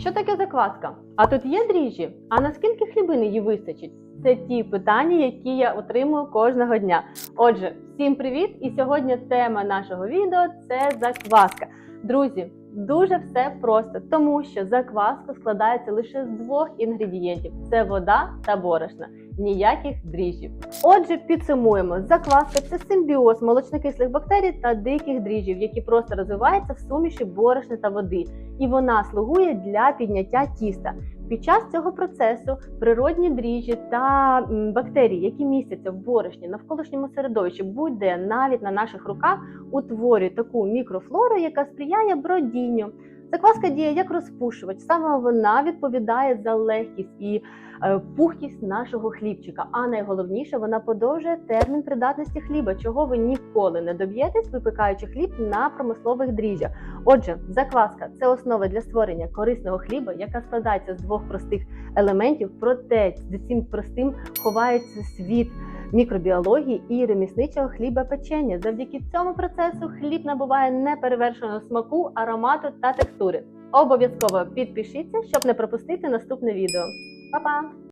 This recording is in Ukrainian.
Що таке закваска? А тут є дріжджі? А наскільки хлібини її вистачить? Це ті питання, які я отримую кожного дня. Отже, всім привіт! І сьогодні тема нашого відео це закваска. Друзі, дуже все просто, тому що закваска складається лише з двох інгредієнтів: це вода та борошна. Ніяких дріжджів. Отже, підсумуємо: закваска це симбіоз молочнокислих бактерій та диких дріжджів, які просто розвиваються в суміші борошна та води, і вона слугує для підняття тіста. Під час цього процесу природні дріжджі та бактерії, які містяться в борошні навколишньому середовищі, будь-де навіть на наших руках, утворюють таку мікрофлору, яка сприяє бродінню. Закваска діє як розпушувач, саме вона відповідає за легкість і е, пухкість нашого хлібчика. А найголовніше, вона подовжує термін придатності хліба, чого ви ніколи не доб'єтесь, випікаючи хліб на промислових дріжджах. Отже, закваска це основа для створення корисного хліба, яка складається з двох простих елементів. Проте за цим простим ховається світ мікробіології і ремісничого хлібопечення. Завдяки цьому процесу хліб набуває неперевершеного смаку, аромату та текстури. Обов'язково підпишіться, щоб не пропустити наступне відео. Па-па!